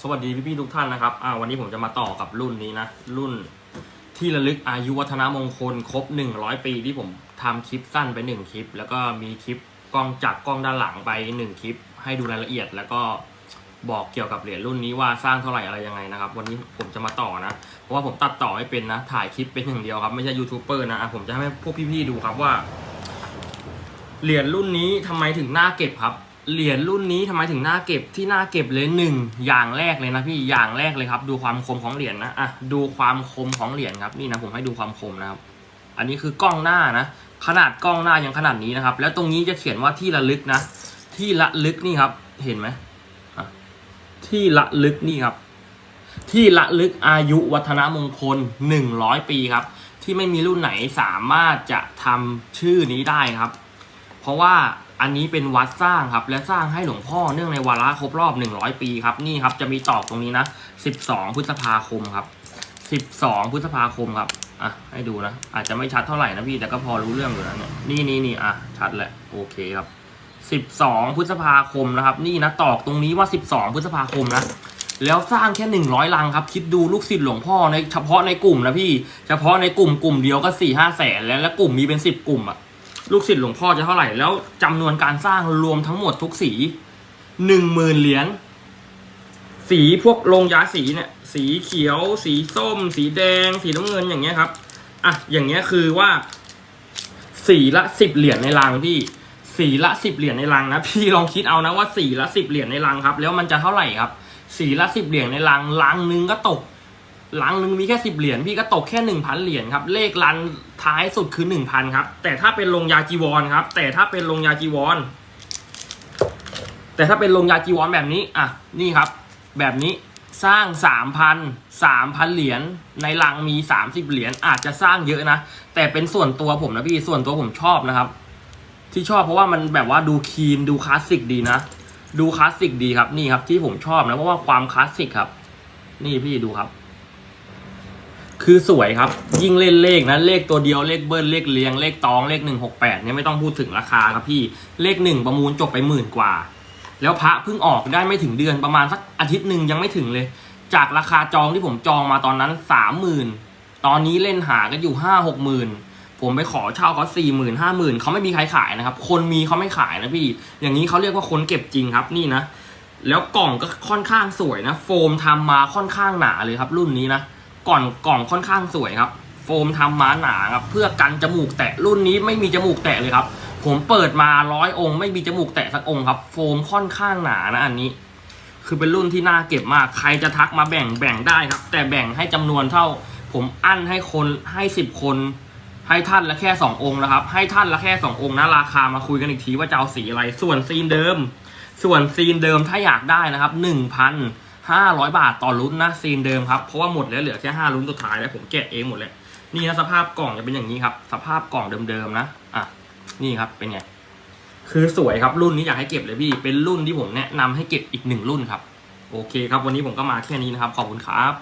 สวัสดีพี่ๆทุกท่านนะครับอ่าวันนี้ผมจะมาต่อกับรุ่นนี้นะ รุ่นที่ระลึกอายุวัฒนมงคลครบ 100 ปีที่ผมทำคลิปสั้นไป 1 คลิป แล้วก็มีคลิปกล้องจากกล้องด้านหลังไป 1 คลิป ให้ดูรายละเอียด แล้วก็บอกเกี่ยวกับเหรียญรุ่นนี้ว่าสร้างเท่าไหร่อะไรยังไงนะครับ วันนี้ผมจะมาต่อนะ เพราะว่าผมตัดต่อให้เป็นนะ ถ่ายคลิปเป็นอย่างเดียวครับ ไม่ใช่ยูทูบเบอร์นะะผมจะให้พวกพี่ๆดูครับว่าเหรียญรุ่นนี้ทำไมถึงน่าเก็บครับ เหรียญรุ่นนี้ทำไมถึงน่าเก็บที่น่าเก็บเลยหนึ่งอย่างแรกเลยนะพี่อย่างแรกเลยครับ ดูความคมของเหรียญนะอะดูความคมของเหรียญครับนี่นะผมให้ดูความคมนะครับอันนี้คือกล้องหน้านะ ขนาดกล้องหน้ายังขนาดนี้นะครับ แล้วตรงนี้จะเขียนว่าที่ระลึกนะ ที่ระลึกนี่ครับ เห็นไหมอะที่ระลึกนี่ครับ ที่ระลึกอายุวัฒนมงคล 100 ปีครับ ที่ไม่มีรุ่นไหนสามารถจะทำชื่อนี้ได้ครับ เพราะว่าอันนี้เป็นวัดสร้างครับ และสร้างให้หลวงพ่อเนื่องในวาระครบรอบ 100 ปีครับนี่ครับจะมีตอกตรงนี้นะ 12 พฤษภาคมครับ 12 พฤษภาคมครับอะให้ดูนะ อาจจะไม่ชัดเท่าไหร่นะพี่แต่ก็พอรู้เรื่องอยู่นะเนี่ยนี่นี่นี่อะชัดแหละโอเคครับ 12 พฤษภาคมนะครับ นี่นะตอกตรงนี้ว่า 12 พฤษภาคมนะแล้วสร้างแค่ 100 ลังครับ คิดดูลูกศิษย์หลวงพ่อในเฉพาะในกลุ่มนะพี่ เฉพาะในกลุ่มกลุ่มเดียวก็4 5แสนแล้วแล้วกลุ่มมีเป็น 10 กลุ่มอะ ลูกศิษย์หลวงพ่อจะเท่าไหร่ แล้วจำนวนการสร้างรวมทั้งหมดทุกสีหนึ่งหมื่นเหรียญสีพวกลงยาสีเนี่ย สีเขียว สีส้ม สีแดง สีน้ำเงินอย่างเงี้ยครับอะอย่างเงี้ยคือว่าสีละสิบเหรียญในลังพี่สีละสิบเหรียญในลังนะพี่ลองคิดเอานะว่าสีละสิบเหรียญในลังครับ แล้วมันจะเท่าไหร่ครับสีละสิบเหรียญในลังลังหนึงก็ตก ลังหนึ่งมีแค่สิบเหรียญพี่ก็ตกแค่หนึ่งพันเหรียญครับ เลขลันท้ายสุดคือหนึ่งพันครับ แต่ถ้าเป็นลงยาจีวรครับ แต่ถ้าเป็นลงยาจีวร แต่ถ้าเป็นลงยาจีวรแบบนี้อะนี่ครับ แบบนี้สร้างสามพันสามพันเหรียญในลังมีสามสิบเหรียญอาจจะสร้างเยอะนะ แต่เป็นส่วนตัวผมนะพี่ส่วนตัวผมชอบนะครับ ที่ชอบเพราะว่ามันแบบว่าดูคีนดูคลาสสิกดีนะ ดูคลาสสิกดีครับนี่ครับที่ผมชอบนะเพราะว่าความคลาสสิกครับ นี่พี่ดูครับ คือสวยครับ ยิ่งเล่นเลขนะเลขตัวเดียวเลขเบิ้ลเลขเลียงเลขตองเลขหนึ่งหกแปดเนี่ยไม่ต้องพูดถึงราคาครับพี่เลขหนึ่งประมูลจบไปหมื่นกว่า แล้วพระเพิ่งออกได้ไม่ถึงเดือนประมาณสักอาทิตย์หนึ่งยังไม่ถึงเลย จากราคาจองที่ผมจองมาตอนนั้นสามหมื่นตอนนี้เล่นหากันอยู่ห้าหกหมื่นผมไปขอเช่าเขาสี่หมื่นห้าหมื่นเขาไม่มีใครขายนะครับ คนมีเขาไม่ขายนะพี่ อย่างนี้เขาเรียกว่าคนเก็บจริงครับนี่นะ แล้วกล่องก็ค่อนข้างสวยนะ โฟมทำมาค่อนข้างหนาเลยครับรุ่นนี้นะ ก่อนกล่องค่อนข้างสวยครับ โฟมทำมาหนาครับเพื่อกันจมูกแตะรุ่นนี้ไม่มีจมูกแตะเลยครับ ผมเปิดมาร้อยองค์ ไม่มีจมูกแตะสักองค์ครับ โฟมค่อนข้างหนานะอันนี้ คือเป็นรุ่นที่น่าเก็บมากใครจะทักมาแบ่งแบ่งได้ครับ แต่แบ่งให้จำนวนเท่า ผมอั้นให้คนให้สิบคนให้ท่านละแค่สององค์นะครับ ให้ท่านละแค่สององค์นะราคามาคุยกันอีกทีว่าจะเอาสีอะไร ส่วนซีนเดิม ส่วนซีนเดิมถ้าอยากได้นะครับ ห้าร้อยบาทต่อลุ้นนะซีนเดิมครับเพราะว่าหมดแล้วเหลือแค่ห้าลุ้นสุดท้ายแล้วผมแกะเองหมดเลยนี่นะสภาพกล่องจะเป็นอย่างนี้ครับ สภาพกล่องเดิมๆนะอะนี่ครับเป็นไงคือสวยครับรุ่นนี้อยากให้เก็บเลยพี่เป็นรุ่นที่ผมแนะนำให้เก็บอีกหนึ่งรุ่นครับโอเคครับวันนี้ผมก็มาแค่นี้นะครับขอบคุณครับ